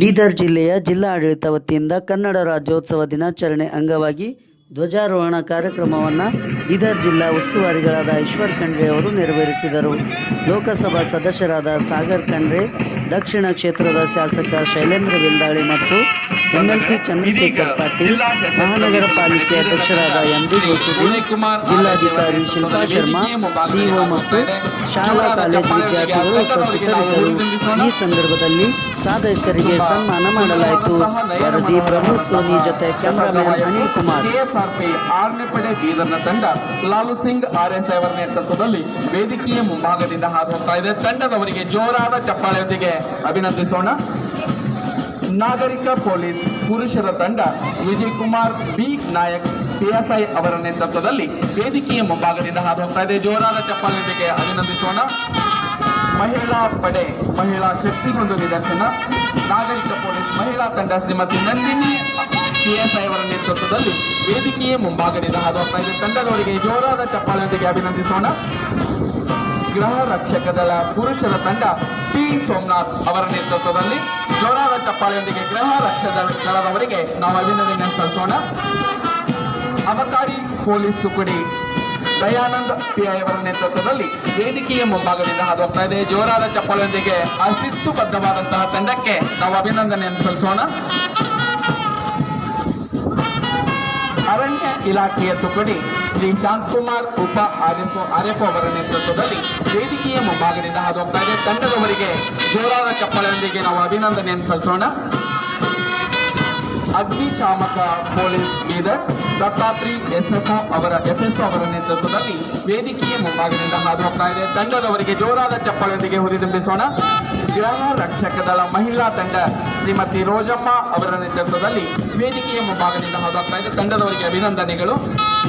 ಬೀದರ್ ಜಿಲ್ಲೆಯ ಜಿಲ್ಲಾ ಆಡಳಿತ ವತಿಯಿಂದ ಕನ್ನಡ ರಾಜ್ಯೋತ್ಸವ ದಿನಾಚರಣೆ ಅಂಗವಾಗಿ ಧ್ವಜಾರೋಹಣ ಕಾರ್ಯಕ್ರಮವನ್ನು ಬೀದರ್ ಜಿಲ್ಲಾ ಉಸ್ತುವಾರಿಗಳಾದ ಈಶ್ವರ್ ಖಂಡ್ರೆ ಅವರು ನೆರವೇರಿಸಿದರು. ಲೋಕಸಭಾ ಸದಸ್ಯರಾದ ಸಾಗರ್ ಖಂಡ್ರೆ, ದಕ್ಷಿಣ ಕ್ಷೇತ್ರದ ಶಾಸಕ ಶೈಲೇಂದ್ರ ಬೆಂದಾಳಿ ಮತ್ತು ಎಂಎಲ್ಸಿ ಚಂದ್ರಶೇಖರ್ ಪಾಟೀಲ್ ಮಹಾನಗರ ಪಾಲಿಕೆ ಅಧ್ಯಕ್ಷರಾದ ಎಂ ಡಿ ಗೌಸುದ್ದೀನ್ ಜಿಲ್ಲಾಧಿಕಾರಿ ಶಿಲ್ಪಾ ಶರ್ಮಾ ಸಿಒ ಮತ್ತು ಶಾಲಾ ಕಾಲೇಜು ವಿದ್ಯಾರ್ಥಿಗಳು ಉಪಸ್ಥಿತರಿದ್ದರು. ಈ ಸಂದರ್ಭದಲ್ಲಿ ಸಾಧಕರಿಗೆ ಸನ್ಮಾನ ಮಾಡಲಾಯಿತು. ವರದಿ ಪ್ರಭು ಸೋನಿ ಜೊತೆ ಕ್ಯಾಮರಾಮನ್ ಅನಿಲ್ ಕುಮಾರ್. ಆರನೇ ಪಡೆ ಬೀದರ್ನ ತಂಡ ಲಾಲು ಸಿಂಗ್ ಆರ್ಎಸ್ಐ ಅವರ ನೇತೃತ್ವದಲ್ಲಿ ವೇದಿಕೆಯ ಮುಂಭಾಗದಿಂದ ಹಾದು ಹೋಗ್ತಾ ಇದೆ. ತಂಡದವರಿಗೆ ಜೋರಾದ ಚಪ್ಪಾಳೆಯೊಂದಿಗೆ ಅಭಿನಂದಿಸೋಣ. ನಾಗರಿಕ ಪೊಲೀಸ್ ಪುರುಷರ ತಂಡ ವಿಜಯ್ ಕುಮಾರ್ ಬಿ ನಾಯಕ್ ಪಿಎಸ್ಐ ಅವರ ನೇತೃತ್ವದಲ್ಲಿ ವೇದಿಕೆಯ ಮುಂಭಾಗದಿಂದ ಹಾದು ಹೋಗ್ತಾ ಇದೆ. ಜೋರಾದ ಚಪ್ಪಾಳೆಯೊಂದಿಗೆ ಅಭಿನಂದಿಸೋಣ. ಮಹಿಳಾ ಪಡೆ, ಮಹಿಳಾ ಶಕ್ತಿಗೊಂದು ನಿದರ್ಶನ. ನಾಗರಿಕ ಪೊಲೀಸ್ ಮಹಿಳಾ ತಂಡ ಶ್ರೀಮತಿ ನಂದಿನಿ ಪಿಎಸ್ಐ ಅವರ ನೇತೃತ್ವದಲ್ಲಿ ವೇದಿಕೆಯ ಮುಂಭಾಗದಿಂದ ಹಾದು ಹೋಗ್ತಾ ಇದೆ. ತಂಡದವರಿಗೆ ಜೋರಾದ ಚಪ್ಪಾಳೆಯೊಂದಿಗೆ ಅಭಿನಂದಿಸೋಣ. ಗೃಹ ರಕ್ಷಕ ದಳ ಪುರುಷರ ತಂಡ ಟಿ. ಸೋಮನಾಥ್ ಅವರ ನೇತೃತ್ವದಲ್ಲಿ ಜೋರಾದ ಚಪ್ಪಾಳೆಯೊಂದಿಗೆ ಗೃಹ ರಕ್ಷಕ ದಳದವರಿಗೆ ನಾವು ಅಭಿನಂದನೆ ಸಲ್ಲಿಸೋಣ. ಅಬಕಾರಿ ಪೊಲೀಸ್ ತುಕಡಿ ದಯಾನಂದ್ ಪಿಐ ಅವರ ನೇತೃತ್ವದಲ್ಲಿ ವೇದಿಕೆಯ ಮುಂಭಾಗದಿಂದ ಹಾದು ಇದೆ. ಜೋರಾದ ಚಪ್ಪಾಳೆಯೊಂದಿಗೆ ಅಶಿಸ್ತುಬದ್ಧವಾದಂತಹ ತಂಡಕ್ಕೆ ನಾವು ಅಭಿನಂದನೆಯನ್ನು ಸಲ್ಲಿಸೋಣ. ಅರಣ್ಯ ಇಲಾಖೆಯ ತುಕಡಿ ಶ್ರೀ ಶಾಂತಕುಮಾರ್ ಉಪ ಆರ್ಎಫ್ ಆರ್ಎಫ್ ಅವರ ನೇತೃತ್ವದಲ್ಲಿ ವೇದಿಕೆಯ ಮುಂಭಾಗದಿಂದ ಹಾದು ಹೋಗ್ತಾ ಇದೆ. ತಂಡದವರಿಗೆ ಜೋರಾದ ಚಪ್ಪಾಳೆಯೊಂದಿಗೆ ನಾವು ಅಭಿನಂದನೆಯನ್ನು ಸಲ್ಲಿಸೋಣ ಅಗ್ನಿಶಾಮಕ ಪೊಲೀಸ್ ಲೀಡರ್ ದತ್ತಾತ್ರಿ ಎಸ್ಎಫ್ ಅವರ ಎಸ್ಎಫ್ ಅವರ ನೇತೃತ್ವದಲ್ಲಿ ವೇದಿಕೆಯ ಮುಂಭಾಗದಿಂದ ಹಾದು ಹೋಗ್ತಾ ಇದೆ. ತಂಡದವರಿಗೆ ಜೋರಾದ ಚಪ್ಪಳೊಂದಿಗೆ ಹುರಿದುಂಬಿಸೋಣ ಗೃಹ ರಕ್ಷಕ ದಳ ಮಹಿಳಾ ತಂಡ ಶ್ರೀಮತಿ ರೋಜಮ್ಮ ಅವರ ನೇತೃತ್ವದಲ್ಲಿ ವೇದಿಕೆಯ ಮುಂಭಾಗದಿಂದ ಹಾದು ಹೋಗ್ತಾ ಇದೆ. ತಂಡದವರಿಗೆ ಅಭಿನಂದನೆಗಳು.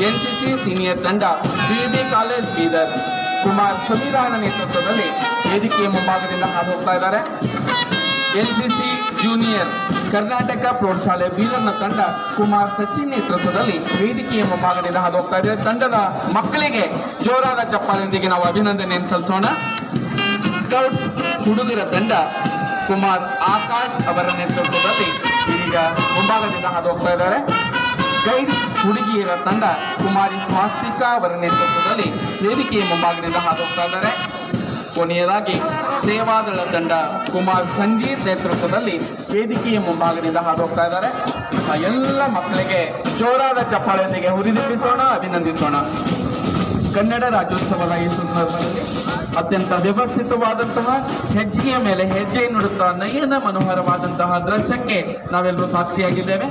ಎನ್ಸಿಸಿ ಸೀನಿಯರ್ ತಂಡ ಬಿಬಿ ಕಾಲೇಜ್ ಬೀದರ್ ಕುಮಾರ್ ಸಮೀರಾನ ನೇತೃತ್ವದಲ್ಲಿ ವೇದಿಕೆಯ ಮುಂಭಾಗದಿಂದ ಹಾದು ಹೋಗ್ತಾ ಇದ್ದಾರೆ. ಎನ್ಸಿಸಿ ಜೂನಿಯರ್ ಕರ್ನಾಟಕ ಪ್ರೌಢಶಾಲೆ ಬೀದರ್ನ ತಂಡ ಕುಮಾರ್ ಸಚಿನ್ ನೇತೃತ್ವದಲ್ಲಿ ವೇದಿಕೆಯ ಮುಂಭಾಗದಿಂದ ಹಾದು ಹೋಗ್ತಾ ಇದೆ. ತಂಡದ ಮಕ್ಕಳಿಗೆ ಜೋರಾದ ಚಪ್ಪಾಳೆಯೊಂದಿಗೆ ನಾವು ಅಭಿನಂದನೆಯನ್ನು ಸಲ್ಲಿಸೋಣ. ಸ್ಕೌಟ್ಸ್ ಹುಡುಗರ ತಂಡ ಕುಮಾರ್ ಆಕಾಶ್ ಅವರ ನೇತೃತ್ವದಲ್ಲಿ ಈಗ ಮುಂಭಾಗದಿಂದ ಹಾದು ಹೋಗ್ತಾ ಇದ್ದಾರೆ. ಗೈಡ್ ಹುಡುಗಿಯರ ತಂಡ ಕುಮಾರಿ ಸ್ವಾಸ್ತಿಕಾ ಅವರ ನೇತೃತ್ವದಲ್ಲಿ ವೇದಿಕೆಯ ಮುಂಭಾಗದಿಂದ ಹಾದು ಹೋಗ್ತಾ ಇದ್ದಾರೆ. ಕೊನೆಯದಾಗಿ ಸೇವಾದಳ ತಂಡ ಕುಮಾರ್ ಸಂಜೀವ್ ನೇತೃತ್ವದಲ್ಲಿ ವೇದಿಕೆಯ ಮುಂಭಾಗದಿಂದ ಹಾದು ಹೋಗ್ತಾ ಇದ್ದಾರೆ. ಆ ಎಲ್ಲ ಮಕ್ಕಳಿಗೆ ಜೋರಾದ ಚಪ್ಪಾಳೆಯೊಂದಿಗೆ ಹುರಿದುಂಬಿಸೋಣ ಅಭಿನಂದಿಸೋಣ. ಕನ್ನಡ ರಾಜ್ಯೋತ್ಸವದ ಈ ಸಂದರ್ಭದಲ್ಲಿ ಅತ್ಯಂತ ವ್ಯವಸ್ಥಿತವಾದಂತಹ ಹೆಜ್ಜೆಯ ಮೇಲೆ ಹೆಜ್ಜೆ ನೋಡುತ್ತಾ ನಯನ ಮನೋಹರವಾದಂತಹ ದೃಶ್ಯಕ್ಕೆ ನಾವೆಲ್ಲರೂ ಸಾಕ್ಷಿಯಾಗಿದ್ದೇವೆ.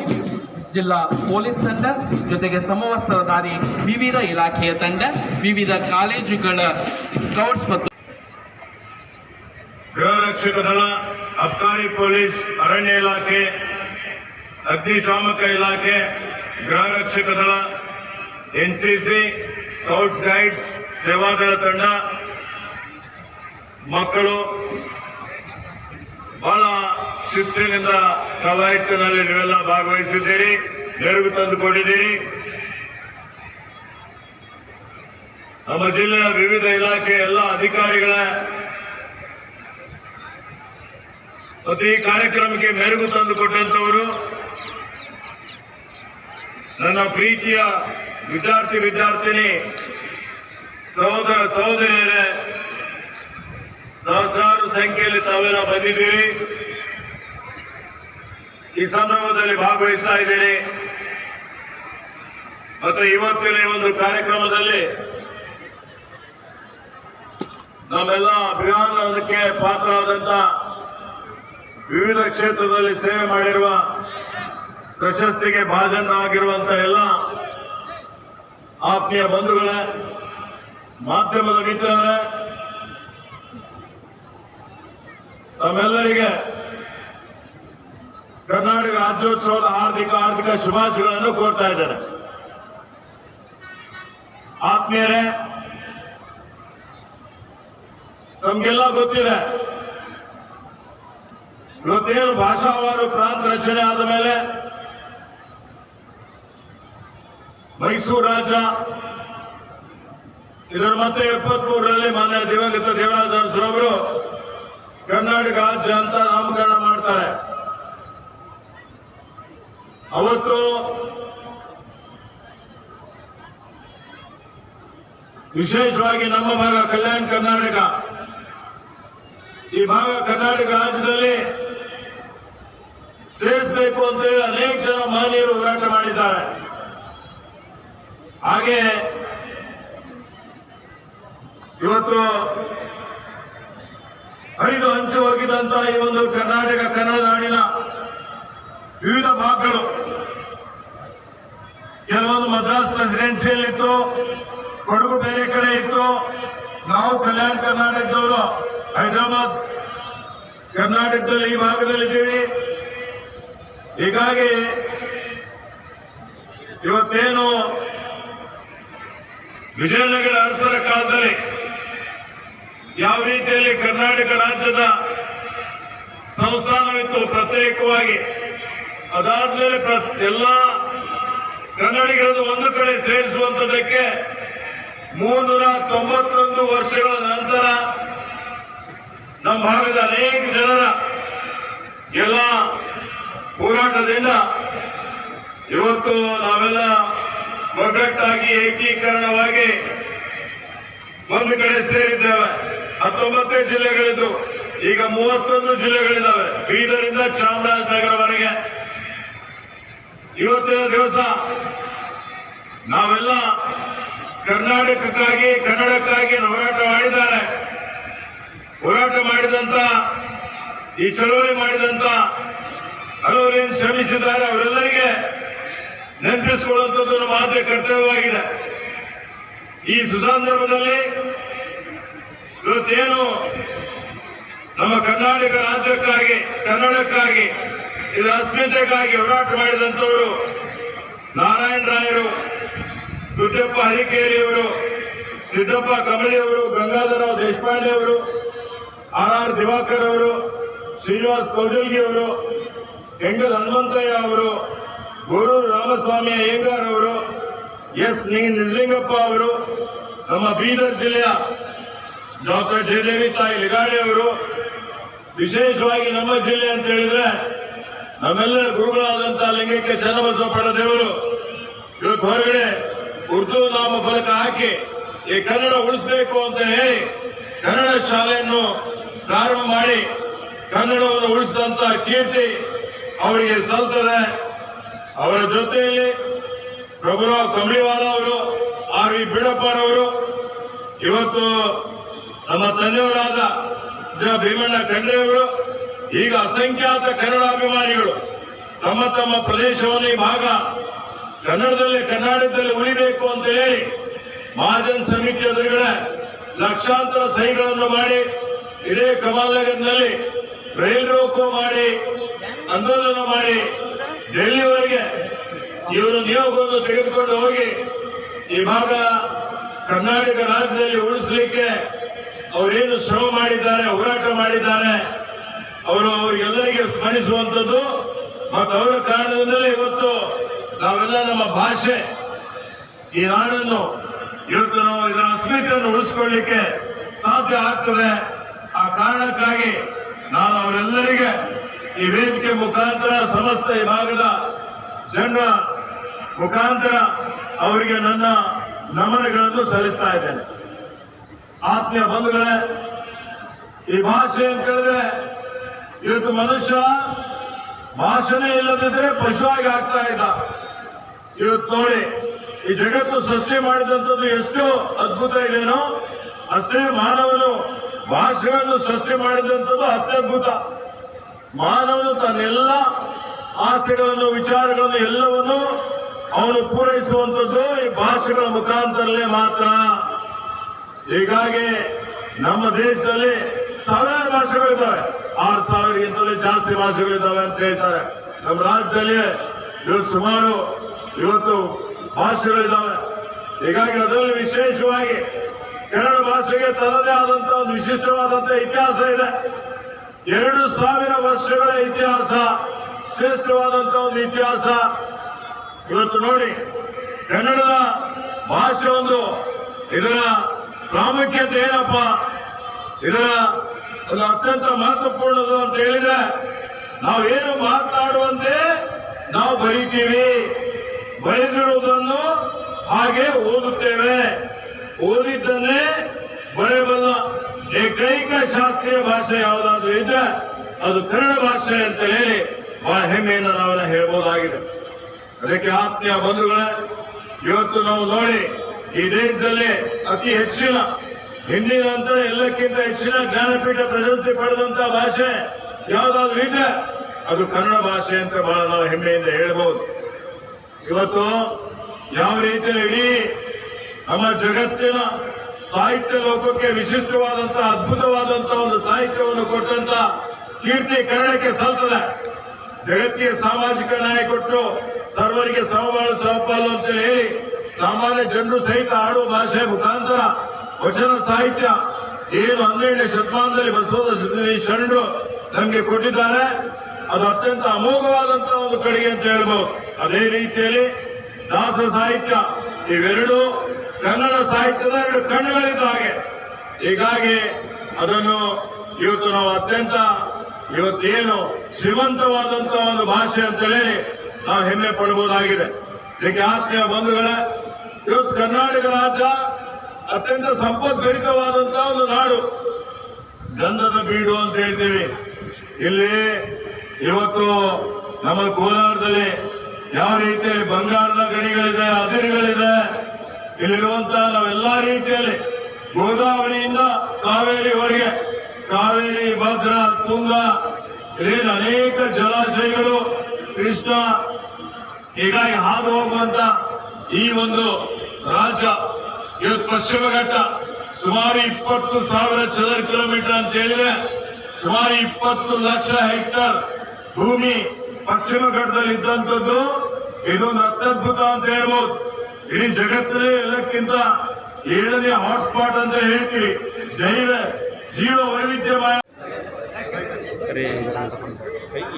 ಜಿಲ್ಲಾ ಪೊಲೀಸ್ ತಂಡ, ಜೊತೆಗೆ ಸಮವಸ್ತ್ರಧಾರಿ ವಿವಿಧ ಇಲಾಖೆಯ ತಂಡ, ವಿವಿಧ ಕಾಲೇಜುಗಳ ಸ್ಕೌಟ್ಸ್ ಮತ್ತು ಗೃಹ ರಕ್ಷಕ ದಳ, ಅಬ್ಕಾರಿ ಪೊಲೀಸ್, ಅರಣ್ಯ ಇಲಾಖೆ ಅಗ್ನಿಶಾಮಕ ಇಲಾಖೆ ಗೃಹ ರಕ್ಷಕ ದಳ ಎನ್ಸಿಸಿ ಸ್ಕೌಟ್ಸ್ ಗೈಡ್ಸ್ ಸೇವಾದಳ ತಂಡ, ಮಕ್ಕಳು, ಬಹಳ ಶಿಸ್ತಿನಿಂದ ಕವಾಯತಿನಲ್ಲಿ ನೀವೆಲ್ಲ ಭಾಗವಹಿಸಿದ್ದೀರಿ, ನೆರವು ತಂದುಕೊಂಡಿದ್ದೀರಿ ನಮ್ಮ ಜಿಲ್ಲೆಯ ವಿವಿಧ ಇಲಾಖೆ ಎಲ್ಲ ಅಧಿಕಾರಿಗಳ ಮತ್ತು ಈ ಕಾರ್ಯಕ್ರಮಕ್ಕೆ ಮೆರುಗು ತಂದುಕೊಟ್ಟಂತವರು ನನ್ನ ಪ್ರೀತಿಯ ವಿದ್ಯಾರ್ಥಿ ವಿದ್ಯಾರ್ಥಿನಿ ಸಹೋದರ ಸಹೋದರಿಯರೇ, ಸಹಸ್ರಾರು ಸಂಖ್ಯೆಯಲ್ಲಿ ತಾವೆಲ್ಲ ಬಂದಿದ್ದೀರಿ. ಈ ಸಂದರ್ಭದಲ್ಲಿ ಭಾಗವಹಿಸ್ತಾ ಇದ್ದೀರಿ. ಮತ್ತು ಇವತ್ತಿನ ಈ ಒಂದು ಕಾರ್ಯಕ್ರಮದಲ್ಲಿ ನಾವೆಲ್ಲ ಅಭಿಮಾನಕ್ಕೆ ಪಾತ್ರರಾದಂತ ವಿವಿಧ ಕ್ಷೇತ್ರದಲ್ಲಿ ಸೇವೆ ಮಾಡಿರುವ ಪ್ರಶಸ್ತಿಗೆ ಭಾಜನ ಆಗಿರುವಂತ ಎಲ್ಲ ಆತ್ಮೀಯ ಬಂಧುಗಳ, ಮಾಧ್ಯಮದ ಮಿತ್ರರೇ, ತಮ್ಮೆಲ್ಲರಿಗೆ ಕರ್ನಾಟಕ ರಾಜ್ಯೋತ್ಸವದ ಆರ್ಥಿಕ ಆರ್ಥಿಕ ಶುಭಾಶಯಗಳನ್ನು ಕೋರ್ತಾ ಇದ್ದೇನೆ. ಆತ್ಮೀಯರೇ ನಮ್ಗೆಲ್ಲ ಗೊತ್ತಿದೆ. ಇವತ್ತೇನು ಭಾಷಾವಾರು ಪ್ರಾಂತ ರಚನೆ ಆದ ಮೇಲೆ ಮೈಸೂರು ರಾಜ್ಯ, ಇದರ ಮತ್ತೆ ಎಪ್ಪತ್ಮೂರರಲ್ಲಿ ಮಾನ್ಯ ದಿವಂಗತ ದೇವರಾಜ ಅರಸರವರು ಕರ್ನಾಟಕ ರಾಜ್ಯ ಅಂತ ನಾಮಕರಣ ಮಾಡ್ತಾರೆ. ಅವತ್ತು ವಿಶೇಷವಾಗಿ ನಮ್ಮ ಭಾಗ ಕಲ್ಯಾಣ ಕರ್ನಾಟಕ. ಈ ಭಾಗ ಕರ್ನಾಟಕ ರಾಜ್ಯದಲ್ಲಿ ಸೇರಿಸಬೇಕು ಅಂತೇಳಿ ಅನೇಕ ಜನ ಮಹನೀಯರು ಹೋರಾಟ ಮಾಡಿದ್ದಾರೆ. ಹಾಗೆ ಇವತ್ತು ಐದು ಹಂಚು ಹೋಗಿದ್ದಂತ ಈ ಒಂದು ಕರ್ನಾಟಕ ಕನ್ನಡ ನಾಡಿನ ವಿವಿಧ ಭಾಗಗಳು. ಕೆಲವೊಂದು ಮದ್ರಾಸ್ ಪ್ರೆಸಿಡೆನ್ಸಿಯಲ್ಲಿ ಇತ್ತು ಕೊಡಗು ಬೇರೆ ಕಡೆ ಇತ್ತು. ನಾವು ಕಲ್ಯಾಣ ಕರ್ನಾಟಕದವರು ಹೈದರಾಬಾದ್ ಕರ್ನಾಟಕದಲ್ಲಿ ಈ ಭಾಗದಲ್ಲಿದ್ದೀವಿ. ಹೀಗಾಗಿ ಇವತ್ತೇನು ವಿಜಯನಗರ ಅರಸರ ಕಾಲದಲ್ಲಿ ಯಾವ ರೀತಿಯಲ್ಲಿ ಕರ್ನಾಟಕ ರಾಜ್ಯದ ಸಂಸ್ಥಾನವಿತ್ತು ಪ್ರತ್ಯೇಕವಾಗಿ, ಅದಾದ್ಮೇಲೆ ಮೇಲೆ ಎಲ್ಲ ಕನ್ನಡಿಗರನ್ನು ಒಂದು ಕಡೆ ಸೇರಿಸುವಂತದಕ್ಕೆ ಮೂರ್ನೂರ ತೊಂಬತ್ತೊಂದು ವರ್ಷಗಳ ನಂತರ ನಮ್ಮ ಭಾಗದ ಅನೇಕ ಜನರ ಎಲ್ಲ ಹೋರಾಟದಿಂದ ಇವತ್ತು ನಾವೆಲ್ಲ ಒಗ್ಗಟ್ಟಾಗಿ ಏಕೀಕರಣವಾಗಿ ಒಂದು ಕಡೆ ಸೇರಿದ್ದೇವೆ. ಹತ್ತೊಂಬತ್ತೇ ಜಿಲ್ಲೆಗಳಿದ್ದು ಈಗ ಮೂವತ್ತೊಂದು ಜಿಲ್ಲೆಗಳಿದ್ದಾವೆ. ಬೀದರಿಂದ ಚಾಮರಾಜನಗರವರೆಗೆ. ಇವತ್ತಿನ ದಿವಸ ನಾವೆಲ್ಲ ಕರ್ನಾಟಕಕ್ಕಾಗಿ, ಕನ್ನಡಕ್ಕಾಗಿ ಹೋರಾಟ ಮಾಡಿದ್ದಾರೆ. ಹೋರಾಟ ಮಾಡಿದಂತ, ಈ ಚಳವಳಿ ಮಾಡಿದಂತ ಹಲವರೇನು ಶ್ರಮಿಸಿದ್ದಾರೆ ಅವರೆಲ್ಲರಿಗೆ ನೆನಪಿಸಿಕೊಳ್ಳುವಂಥದ್ದು ನಮ್ಮ ಆದ್ಯ ಕರ್ತವ್ಯವಾಗಿದೆ. ಈ ಸುಸಂದರ್ಭದಲ್ಲಿ ಇವತ್ತೇನು ನಮ್ಮ ಕರ್ನಾಟಕ ರಾಜ್ಯಕ್ಕಾಗಿ, ಕನ್ನಡಕ್ಕಾಗಿ, ಇದರ ಅಸ್ಮಿತೆಗಾಗಿ ಹೋರಾಟ ಮಾಡಿದಂಥವರು ನಾರಾಯಣ ರಾಯರು ದುಡ್ಡಪ್ಪ ಹರಿಕೇರಿಯವರು, ಸಿದ್ದಪ್ಪ ಕಮಳಿಯವರು ಗಂಗಾಧರರಾವ್ ದೇಶಪಾಂಡೆ ಅವರು ಆರ್ ಆರ್ ದಿವಾಕರ್ ಅವರು, ಶ್ರೀನಿವಾಸ್ ಕೌಜಲ್ಗಿ ಅವರು ಹೆಂಗಲ್ ಹನುಮಂತಯ್ಯ ಅವರು, ಗುರು ರಾಮಸ್ವಾಮಿ ಅಯ್ಯಂಗಾರ್ ಅವರು, ಎಸ್ ನಿಜಲಿಂಗಪ್ಪ ಅವರು, ನಮ್ಮ ಬೀದರ್ ಜಿಲ್ಲೆಯ ಡಾಕ್ಟರ್ ಜಯದೇವಿ ತಾಯಿ ಲಿಗಾಡಿ ಅವರು, ವಿಶೇಷವಾಗಿ ನಮ್ಮ ಜಿಲ್ಲೆ ಅಂತ ಹೇಳಿದ್ರೆ ನಮ್ಮೆಲ್ಲ ಗುರುಗಳಾದಂತಹ ಲಿಂಗಕ್ಕೆ ಚನ್ನಬಸವ ದೇವರು. ಇವತ್ತು ಹೊರಗಡೆ ಉರ್ದು ನಾಮ ಫಲಕ ಹಾಕಿ ಈ ಕನ್ನಡ ಉಳಿಸಬೇಕು ಅಂತ ಹೇಳಿ ಕನ್ನಡ ಶಾಲೆಯನ್ನು ಪ್ರಾರಂಭ ಮಾಡಿ ಕನ್ನಡವನ್ನು ಉಳಿಸಿದಂತಹ ಕೀರ್ತಿ ಅವರಿಗೆ ಸಲ್ತದೆ ಅವರ ಜೊತೆಯಲ್ಲಿ ಪ್ರಭುರಾವ್ ಕಂಬಳಿವಾಲ ಅವರು, ಆರ್ ವಿ ಬಿಡಪ್ಪರವರು ಇವತ್ತು ನಮ್ಮ ತಂದೆಯವರಾದ ಜ. ಭೀಮಣ್ಣ ಖಂಡ್ರೆಯವರು ಈಗ ಅಸಂಖ್ಯಾತ ಕನ್ನಡಾಭಿಮಾನಿಗಳು, ತಮ್ಮ ತಮ್ಮ ಪ್ರದೇಶವನ್ನು ಈ ಭಾಗ ಕನ್ನಡದಲ್ಲಿ, ಕರ್ನಾಟಕದಲ್ಲಿ ಉಳಿಬೇಕು ಅಂತ ಹೇಳಿ ಮಹಾಜನ್ ಸಮಿತಿ ಎದುರುಗಡೆ ಲಕ್ಷಾಂತರ ಸಹಿಗಳನ್ನು ಮಾಡಿ, ಇದೇ ಕಮಾಲ್ ನಗರ್ನಲ್ಲಿ ರೈಲ್ ರೋಕೋ ಮಾಡಿ, ಆಂದೋಲನ ಮಾಡಿ ಡೆಲ್ಲಿವರೆಗೆ ಇವರು ನಿಯೋಗವನ್ನು ತೆಗೆದುಕೊಂಡು ಹೋಗಿ ಈ ಭಾಗ ಕರ್ನಾಟಕ ರಾಜ್ಯದಲ್ಲಿ ಉಳಿಸಲಿಕ್ಕೆ ಅವರೇನು ಶ್ರಮ ಮಾಡಿದ್ದಾರೆ, ಹೋರಾಟ ಮಾಡಿದ್ದಾರೆ, ಅವರು ಅವರಿಗೆಲ್ಲರಿಗೆ ಸ್ಮರಿಸುವಂಥದ್ದು. ಮತ್ತು ಅವರ ಕಾರಣದಿಂದಲೇ ಇವತ್ತು ನಾವೆಲ್ಲ ನಮ್ಮ ಭಾಷೆ, ಈ ನಾಡನ್ನು, ಇವತ್ತು ನಾವು ಇದರ ಅಸ್ಮಿತೆಯನ್ನು ಉಳಿಸ್ಕೊಳ್ಳಿಕ್ಕೆ ಸಾಧ್ಯ ಆಗ್ತದೆ. ಆ ಕಾರಣಕ್ಕಾಗಿ ನಾನು ಅವರೆಲ್ಲರಿಗೆ ಈ ವೇದಿಕೆ ಮುಖಾಂತರ ಸಮಸ್ತ ಈ ಭಾಗದ ಜನರ ಮುಖಾಂತರ ಅವರಿಗೆ ನನ್ನ ನಮನಗಳನ್ನು ಸಲ್ಲಿಸ್ತಾ ಇದ್ದೇನೆ. ಆತ್ಮೀಯ ಬಂಧುಗಳೇ, ಈ ಭಾಷೆ ಅಂತ ಹೇಳಿದ್ರೆ ಇವತ್ತು ಮನುಷ್ಯ ಭಾಷಣ ಇಲ್ಲದಿದ್ರೆ ಪಶುವಾಗಿ ಆಗ್ತಾ ಇದ್ದ. ಇವತ್ತು ನೋಡಿ, ಈ ಜಗತ್ತು ಸೃಷ್ಟಿ ಮಾಡಿದಂಥದ್ದು ಎಷ್ಟು ಅದ್ಭುತ ಇದೇನೋ, ಅಷ್ಟೇ ಮಾನವನು ಭಾಷೆಗಳನ್ನು ಸೃಷ್ಟಿ ಮಾಡಿದಂಥದ್ದು ಅತ್ಯದ್ಭುತ. ಮಾನವನು ತನ್ನೆಲ್ಲ ಆಸೆಗಳನ್ನು, ವಿಚಾರಗಳನ್ನು, ಎಲ್ಲವನ್ನು ಅವನು ಪೂರೈಸುವಂಥದ್ದು ಈ ಭಾಷೆಗಳ ಮುಖಾಂತರಲ್ಲೇ ಮಾತ್ರ. ಹೀಗಾಗಿ ನಮ್ಮ ದೇಶದಲ್ಲಿ ಸಾವಿರಾರು ಭಾಷೆಗಳಿದ್ದಾವೆ. ಆರು ಸಾವಿರಗಿಂತಲೇ ಜಾಸ್ತಿ ಭಾಷೆಗಳಿದ್ದಾವೆ ಅಂತ ಹೇಳ್ತಾರೆ. ನಮ್ಮ ರಾಜ್ಯದಲ್ಲಿ ಇವತ್ತು ಸುಮಾರು ಇವತ್ತು ಭಾಷೆಗಳಿದ್ದಾವೆ. ಹೀಗಾಗಿ ಅದರಲ್ಲಿ ವಿಶೇಷವಾಗಿ ಕನ್ನಡ ಭಾಷೆಗೆ ತನ್ನದೇ ಆದಂತ ಒಂದು ವಿಶಿಷ್ಟವಾದಂತ ಇತಿಹಾಸ ಇದೆ. ಎರಡು ಸಾವಿರ ವರ್ಷಗಳ ಇತಿಹಾಸ, ಶ್ರೇಷ್ಠವಾದಂತ ಒಂದು ಇತಿಹಾಸ. ಇವತ್ತು ನೋಡಿ, ಕನ್ನಡದ ಭಾಷೆ ಒಂದು ಇದರ ಪ್ರಾಮುಖ್ಯತೆ ಏನಪ್ಪ? ಇದರ ಒಂದು ಅತ್ಯಂತ ಮಹತ್ವಪೂರ್ಣದು ಅಂತ ಹೇಳಿದ್ರೆ ನಾವೇನು ಮಾತನಾಡುವಂತೆ ನಾವು ಬರೀತೀವಿ. ಬರೆದಿರುವುದನ್ನು ಹಾಗೆ ಓದುತ್ತೇವೆ. ಓದಿದ್ದನ್ನೇ ಬರೆಯಬಲ್ಲ ಏಕೈಕ ಶಾಸ್ತ್ರೀಯ ಭಾಷೆ ಯಾವುದಾದ್ರೂ ಇದ್ರೆ ಅದು ಕನ್ನಡ ಭಾಷೆ ಅಂತ ಹೇಳಿ ಬಹಳ ಹೆಮ್ಮೆಯಿಂದ ನಾವೆಲ್ಲ ಹೇಳ್ಬೋದಾಗಿದೆ. ಅದಕ್ಕೆ ಆತ್ಮೀಯ ಬಂಧುಗಳೇ, ಇವತ್ತು ನಾವು ನೋಡಿ ಈ ದೇಶದಲ್ಲಿ ಅತಿ ಹೆಚ್ಚಿನ, ಹಿಂದಿನ ಎಲ್ಲಕ್ಕಿಂತ ಹೆಚ್ಚಿನ ಜ್ಞಾನಪೀಠ ಪ್ರಶಸ್ತಿ ಪಡೆದಂತ ಭಾಷೆ ಯಾವುದಾದ್ರೂ ಇದ್ರೆ ಅದು ಕನ್ನಡ ಭಾಷೆ ಅಂತ ಬಹಳ ನಾವು ಹೆಮ್ಮೆಯಿಂದ ಹೇಳ್ಬೋದು. ಇವತ್ತು ಯಾವ ರೀತಿಯಲ್ಲಿ ಇಡೀ ನಮ್ಮ ಜಗತ್ತಿನ ಸಾಹಿತ್ಯ ಲೋಕಕ್ಕೆ ವಿಶಿಷ್ಟವಾದಂತಹ ಅದ್ಭುತವಾದಂತಹ ಒಂದು ಸಾಹಿತ್ಯವನ್ನು ಕೊಟ್ಟಂತ ಕೀರ್ತಿ ಕನ್ನಡಕ್ಕೆ ಸಲ್ತದೆ. ಜಗತ್ತಿಗೆ ಸಾಮಾಜಿಕ ನ್ಯಾಯ ಕೊಟ್ಟು ಸರ್ವರಿಗೆ ಸಮಬಾಳು ಸಮಪಾಲು ಅಂತ ಹೇಳಿ ಸಾಮಾನ್ಯ ಜನರು ಸಹಿತ ಆಡುವ ಭಾಷೆ ಮುಖಾಂತರ ವಚನ ಸಾಹಿತ್ಯ ಏನು ಹನ್ನೆರಡನೇ ಶತಮಾನದಲ್ಲಿ ಬಸವದ ಶರಣರು ನಮಗೆ ಕೊಟ್ಟಿದ್ದಾರೆ. ಅದು ಅತ್ಯಂತ ಅಮೋಘವಾದಂತಹ ಒಂದು ಕಡೆಗೆ ಅಂತ ಹೇಳ್ಬೋದು. ಅದೇ ರೀತಿಯಲ್ಲಿ ದಾಸ ಸಾಹಿತ್ಯ ಇವೆರಡು. ಕನ್ನಡ ಸಾಹಿತ್ಯದ ಕಣ್ಣುಗಳಿದ್ದ ಹಾಗೆ. ಹೀಗಾಗಿ ಅದನ್ನು ಇವತ್ತು ನಾವು ಅತ್ಯಂತ ಇವತ್ತೇನು ಶ್ರೀಮಂತವಾದಂತಹ ಒಂದು ಭಾಷೆ ಅಂತ ಹೇಳಿ ನಾವು ಹೆಮ್ಮೆ ಪಡಬಹುದಾಗಿದೆ ಇದಕ್ಕೆ ಆಸ್ತಿಯ ಬಂಧುಗಳ, ಇವತ್ತು ಕರ್ನಾಟಕ ರಾಜ್ಯ ಅತ್ಯಂತ ಸಂಪದ್ಭರಿತವಾದಂತಹ ಒಂದು ನಾಡು. ಗಂಧದ ಬೀಡು ಅಂತ ಹೇಳ್ತೀವಿ. ಇಲ್ಲಿ ಇವತ್ತು ನಮ್ಮ ಕೋಲಾರದಲ್ಲಿ ಯಾವ ರೀತಿ ಬಂಗಾರದ ಗಣಿಗಳಿದೆ, ಅದಿರುಗಳಿದೆ ಇಲ್ಲಿರುವಂತಹ ನಾವೆಲ್ಲಾ ರೀತಿಯಲ್ಲಿ ಗೋದಾವರಿಯಿಂದ ಕಾವೇರಿವರೆಗೆ ಕಾವೇರಿ, ಭದ್ರಾ, ತುಂಗಾ, ಇಲ್ಲಿನ ಅನೇಕ ಜಲಾಶಯಗಳು ಕೃಷ್ಣ ಹೀಗಾಗಿ ಹಾದು ಹೋಗುವಂತ ಈ ಒಂದು ರಾಜ್ಯ. ಇವತ್ತು ಪಶ್ಚಿಮ ಘಟ್ಟ ಸುಮಾರು ಇಪ್ಪತ್ತು ಸಾವಿರ ಚದರ ಕಿಲೋಮೀಟರ್ ಅಂತ ಹೇಳಿದ್ರೆ ಸುಮಾರು ಇಪ್ಪತ್ತು ಲಕ್ಷ ಹೆಕ್ಟರ್ ಭೂಮಿ ಪಶ್ಚಿಮ ಘಟ್ಟದಲ್ಲಿ ಇದ್ದಂಥದ್ದು ಇದೊಂದು ಅತ್ಯದ್ಭುತ ಅಂತ ಹೇಳ್ಬೋದು. ಇಡೀ ಜಗತ್ತಿನಲ್ಲಿ ಎಲ್ಲಕ್ಕಿಂತ ಏಳನೇ ಹಾಟ್ಸ್ಪಾಟ್ ಅಂತ ಹೇಳ್ತೀವಿ ಜೈವ ಜೀವ ವೈವಿಧ್ಯಮಯ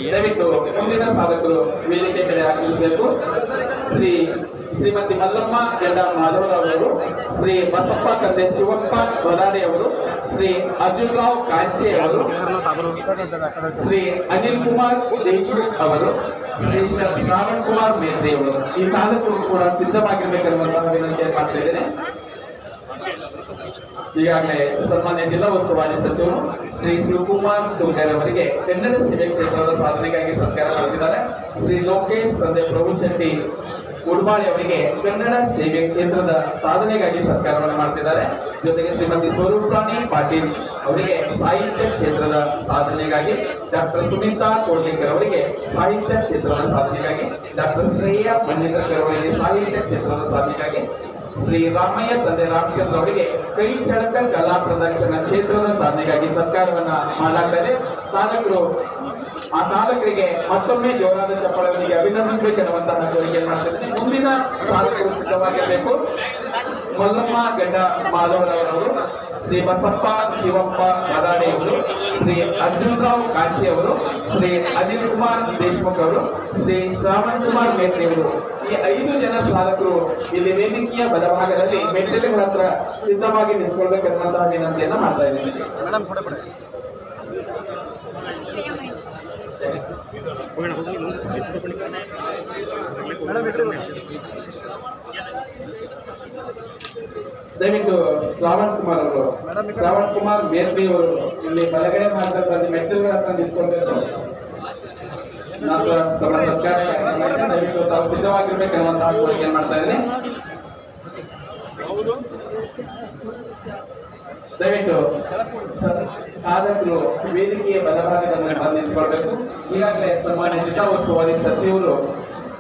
ದಯವಿಟ್ಟು ಮುಂದಿನ ಸಾಧಕರು ವೇದಿಕೆ ಮೇಲೆ ಆಗಮಿಸಬೇಕು. ಶ್ರೀ ಶ್ರೀಮತಿ ಮಲ್ಲಮ್ಮ ಗಡ್ಡ ಮಾಧವರವರು ಶ್ರೀ ಬಸಪ್ಪ ತಂದೆ ಶಿವಪ್ಪ ಬದಾರಿ ಅವರು ಶ್ರೀ ಅರ್ಜುನ್ ರಾವ್ ಕಾಂಚೆ ಅವರು ಶ್ರೀ ಅನಿಲ್ ಕುಮಾರ್ ದೇಶ್ಮುಖ್ ಅವರು ಶ್ರಾವಣ್ ಕುಮಾರ್ ಮೇತ್ರಿ ಅವರು. ಈ ಸಾಧಕರು ಕೂಡ ಸಿದ್ಧವಾಗಿರ್ಬೇಕೆನ್ನುವಂತಹ ವಿನಂತಿಯನ್ನು ಮಾಡ್ತಾ ಇದ್ದೇನೆ. ಈಗಾಗಲೇ ಸನ್ಮಾನ್ಯ ಜಿಲ್ಲಾ ಉಸ್ತುವಾರಿ ಸಚಿವರು ಶ್ರೀ ಶಿವಕುಮಾರ್ ಸುಂಕರ್ ಅವರಿಗೆ ಕನ್ನಡ ಸೇವೆ ಕ್ಷೇತ್ರದ ಸಾಧನೆಗಾಗಿ ಸತ್ಕಾರ ಮಾಡುತ್ತಿದ್ದಾರೆ ಶ್ರೀ ಲೋಕೇಶ್ ತಂದೆ ಪ್ರಭು ಶೆಟ್ಟಿ ಉಡ್ಬಾಳಿ ಅವರಿಗೆ ಕನ್ನಡ ಸೇವೆ ಕ್ಷೇತ್ರದ ಸಾಧನೆಗಾಗಿ ಸತ್ಕಾರವನ್ನು ಮಾಡ್ತಿದ್ದಾರೆ. ಜೊತೆಗೆ ಶ್ರೀಮತಿ ಸ್ವರೂಪಾಣಿ ಪಾಟೀಲ್ ಅವರಿಗೆ ಸಾಹಿತ್ಯ ಕ್ಷೇತ್ರದ ಸಾಧನೆಗಾಗಿ ಡಾಕ್ಟರ್ ಸುನೀತಾ ಕೋಡ್ಲಿಕರ್ ಅವರಿಗೆ ಸಾಹಿತ್ಯ ಕ್ಷೇತ್ರದ ಸಾಧನೆಗಾಗಿ ಡಾಕ್ಟರ್ ಶ್ರೇಯಾ ಮನ್ನೇಂದ್ರಕರ್ ಅವರಿಗೆ ಸಾಹಿತ್ಯ ಕ್ಷೇತ್ರದ ಸಾಧನೆಗಾಗಿ ಶ್ರೀ ರಾಮಯ್ಯ ತಂದೆ ರಾಮಚಂದ್ರ ಅವರಿಗೆ ಕೈ ಚಳಕ ಕಲಾ ಪ್ರದರ್ಶನ ಕ್ಷೇತ್ರದ ಸಾಧನೆಗಾಗಿ ಸತ್ಕಾರವನ್ನ ಮಾಡಲಾಗ್ತದೆ ಸಾಧಕರು ಆ ಸಾಧಕರಿಗೆ ಮತ್ತೊಮ್ಮೆ ಜೋರಾದ ಚಪ್ಪಳಗಳಿಗೆ ಕೆಲವಂತಹ ಕೋರಿಕೆ ಮಾಡ್ತಿದ್ದೇನೆ ಮುಂದಿನ ಸಾಧಕರು ಸಿದ್ಧವಾಗಿರಬೇಕು. ಮಲ್ಲಮ್ಮ ಗಡ್ಡ ಮಾಧವರವರು ಶ್ರೀ ಬಸಪ್ಪ ಶಿವಪ್ಪ ಮದಾಡಿ ಅವರು ಶ್ರೀ ಅರ್ಜುನ್ ರಾವ್ ಕಾಂಚಿ ಅವರು ಶ್ರೀ ಅನಿಲ್ ಕುಮಾರ್ ದೇಶ್ಮುಖ್ ಅವರು, ಶ್ರೀ ಶ್ರಾವಣ್ ಕುಮಾರ್ ಮೇತ್ರಿ ಅವರು. ಈ ಐದು ಜನ ಸಾಧಕರು ಇಲ್ಲಿ ವೇದಿಕೆಯ ಬಲಭಾಗದಲ್ಲಿ ಮೆಟ್ಟಿಲುಗಳ ಹತ್ರ ಸಿದ್ಧವಾಗಿ ನಿಂತ್ಕೊಳ್ಬೇಕೆನ್ನುವಂತಹ ವಿನಂತಿಯನ್ನು ಮಾಡ್ತಾ ಇದ್ದೀನಿ. ದಯವಿಟ್ಟು ಶ್ರಾವಣ್ ಕುಮಾರ್ ಅವರು. ಶ್ರಾವಣ್ ಕುಮಾರ್ ಬೇರ್ಬಿ ಅವರು ಇಲ್ಲಿ ಬಲಗಡೆ ಮಾರ್ಗದಲ್ಲಿ ಮೆಟ್ಟಿಲುಗಳ ಹತ್ರ ನಿಂತ್ಕೊಳ್ಬೇಕು ಸರ್ಕಾರ ದಯವಿಟ್ಟು ತಾವು ಸಿದ್ಧವಾಗಿರ್ಬೇಕೆನ್ನುವಂತಹ ಕೋರಿಕೆ ಮಾಡ್ತಾ ಇದ್ದೀನಿ. ದಯವಿಟ್ಟು ಸಾಧಕರು ವೇದಿಕೆಯ ಬಲಭಾಗದಲ್ಲಿ ಬಂದು ನಿಂತ್ಕೊಳ್ಬೇಕು ಈಗಾಗಲೇ ಸನ್ಮಾನ್ಯ ಜಿಲ್ಲಾ ಉಸ್ತುವಾರಿ ಸಚಿವರು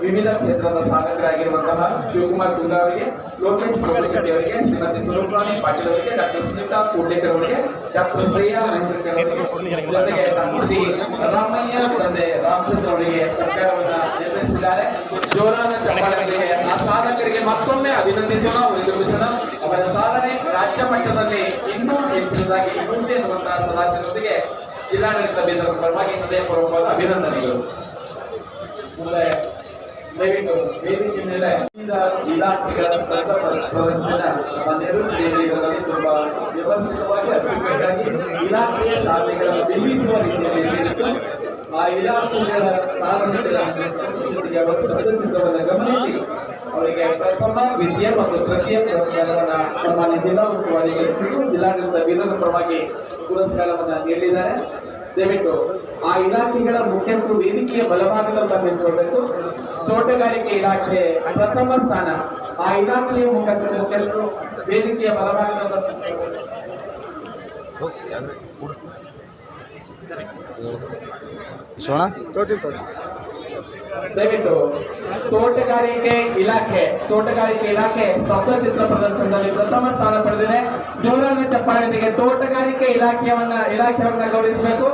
ವಿವಿಧ ಕ್ಷೇತ್ರದ ಸಾಧಕರಾಗಿರುವಂತಹ ಶಿವಕುಮಾರ್ ಕುಂದ್ರ ಅವರಿಗೆ, ಲೋಕೇಶ್ ಗೋಪಾಲಶೆಟ್ಟಿ ಅವರಿಗೆ, ಶ್ರೀಮತಿ ಸುರಪ್ರಾಣಿ ಪಾಟೀಲ್ ಅವರಿಗೆ, ಡಾಕ್ಟರ್ ಸುನೀತಾ ಕೋಡ್ಲೇಕರ್ ಅವರಿಗೆ, ಡಾಕ್ಟರ್ ಪ್ರಿಯಾ ಮಹೇಂದ್ರಕರ್ ಅವರಿಗೆ, ಜೊತೆಗೆ ರಾಮಯ್ಯ ತಂದೆ ರಾಮಚಂದ್ರ ಅವರಿಗೆ ಸರ್ಕಾರವನ್ನ ಆ ಸಾಧಕರಿಗೆ ಮತ್ತೊಮ್ಮೆ ಅಭಿನಂದಿಸೋಣ ವಿಜೃಂಭಿಸೋಣ ಅವರ ಸಾಧನೆ ರಾಜ್ಯ ಮಟ್ಟದಲ್ಲಿ ಇನ್ನೂ ಹೆಚ್ಚಿನದಾಗಿ ಮುಂದೆ ಎನ್ನುವಂತಹ ಸದಾಶಯದೊಂದಿಗೆ ಜಿಲ್ಲಾಡಳಿತ ಬೇಂದ್ರ ಪರವಾಗಿ ಹೃದಯಪೂರ್ವಕವಾದ ಅಭಿನಂದನೆಗಳು. ಮುಂದೆ ದಯವಿಟ್ಟು ವಿದ್ಯೆ ಮತ್ತು ಜಿಲ್ಲಾ ಉಸ್ತುವಾರಿಗೆ ಜಿಲ್ಲಾಡಳಿತ ಬೀದರ್ ಪರವಾಗಿ ಪುರಸ್ಕಾರವನ್ನು ನೀಡಿದ್ದಾರೆ. ದಯವಿಟ್ಟು ಆ ಇಲಾಖೆಗಳ ಮುಖ್ಯಸ್ಥರು ವೇದಿಕೆಯ ಬಲಭಾಗದಲ್ಲಿ ಬಂದಿಟ್ಕೊಳ್ಬೇಕು ತೋಟಗಾರಿಕೆ ಇಲಾಖೆ ಪ್ರಥಮ ಸ್ಥಾನ. ಆ ಇಲಾಖೆಯ ಮುಖ್ಯಸ್ಥರು ಮುಖ್ಯಸ್ಥರು ವೇದಿಕೆಯ ಬಲಭಾಗದಲ್ಲಿ ಬಂದಿಟ್ಕೊಳ್ಬೇಕು ಸೋಣ ದಯವಿಟ್ಟು ತೋಟಗಾರಿಕೆ ಇಲಾಖೆ ತೋಟಗಾರಿಕೆ ಇಲಾಖೆ ಸ್ವಪ್ನ ಚಿತ್ರ ಪ್ರದರ್ಶನದಲ್ಲಿ ಪ್ರಥಮ ಸ್ಥಾನ ಪಡೆದಿದೆ. ಜೋರಾದ ಚಪ್ಪಾಳೆಯೊಂದಿಗೆ ತೋಟಗಾರಿಕೆ ಇಲಾಖೆಯವನ್ನ ಇಲಾಖೆಯವನ್ನ ಗೌರವಿಸಬೇಕು.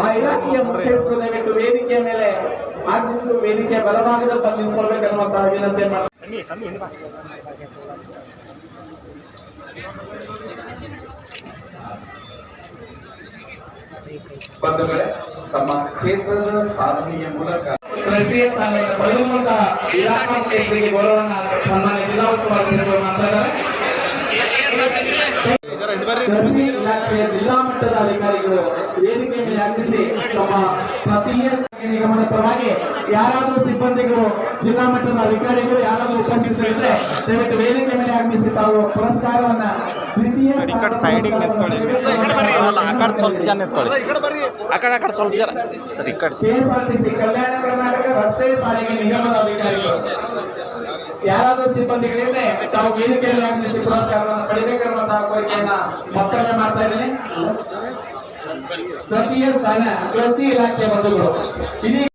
ಆ ಇಲಾಖೆಯ ಮುಖ್ಯಸ್ಥರು ದಯವಿಟ್ಟು ವೇದಿಕೆಯ ಮೇಲೆ ಆಗಿದ್ದು ವೇದಿಕೆಯ ಬಲಭಾಗದ ಬಂದು ನಿಂತ್ಕೊಳ್ಬೇಕನ್ನುವಂತಹ ವಿನಂತಿ ಮಾಡಿ ಬಂಧುಗಳೇ ತಮ್ಮ ಕ್ಷೇತ್ರದ ಸಾಧನೆಯ ಮೂಲಕ ತೃತೀಯ ಸ್ಥಾನವನ್ನು ಪಡೆದುಕೊಂಡಂತಹ ಇಲಾಖಾ ಮುಖ್ಯಸ್ಥರಿಗೆ ಗೌರವವನ್ನು ಸನ್ಮಾನ್ಯ ಜಿಲ್ಲಾ ಉಸ್ತುವಾರಿ ಇಲಾಖೆಯ ಜಿಲ್ಲಾ ಮಟ್ಟದ ಅಧಿಕಾರಿಗಳು ವೇದಿಕೆ ಮೇಲೆ ಆಗಮಿಸಿ ತಮ್ಮ ಪ್ರತಿಯ ನಿಗಮದ ಪರವಾಗಿ ಯಾರಾದರೂ ಸಿಬ್ಬಂದಿಗಳು ಜಿಲ್ಲಾ ಮಟ್ಟದ ಅಧಿಕಾರಿಗಳು ಯಾರಾದರೂ ಉಪಸ್ಥಿತರಿದ್ದರೆ ದಯವಿಟ್ಟು ವೇದಿಕೆ ಮೇಲೆ ಆಗಮಿಸಿ ತಾವು ಪುರಸ್ಕಾರವನ್ನ ದ್ವಿತೀಯ ಸೈಡಿಗೆ ನಿಂತ್ಕೊಳ್ಳಿ. ಅಲ್ಲ ಆ ಕಡೆ ಸ್ವಲ್ಪ ಜನ ನಿಂತ್ಕೊಳ್ಳಿ. ಆ ಕಡೆ ಆ ಕಡೆ ಸ್ವಲ್ಪ ಜನ. ಸರಿ ಕಡೆ. ಕಲ್ಯಾಣ ಕರ್ನಾಟಕ ರಸ್ತೆ ಸಾರಿಗೆ ನಿಗಮದ ಅಧಿಕಾರಿಗಳು. ಯಾರಾದರೂ ಸಿಬ್ಬಂದಿಗಳಿದ್ರೆ ತಾವು ವೇದಿಕೆಯಲ್ಲಿ ಆಗಮಿಸಿ ಪುರಸ್ಕಾರವನ್ನು ಪಡಿಬೇಕೆನ್ನುವಂತಹ ಕೋರಿಕೆಯನ್ನ ಮತ್ತೊಮ್ಮೆ ಮಾಡ್ತಾ ಇದ್ದೀನಿ. ಪ್ರತಿ ಇಲಾಖೆ ಬಂಧುಗಳು. ಇದೀಗ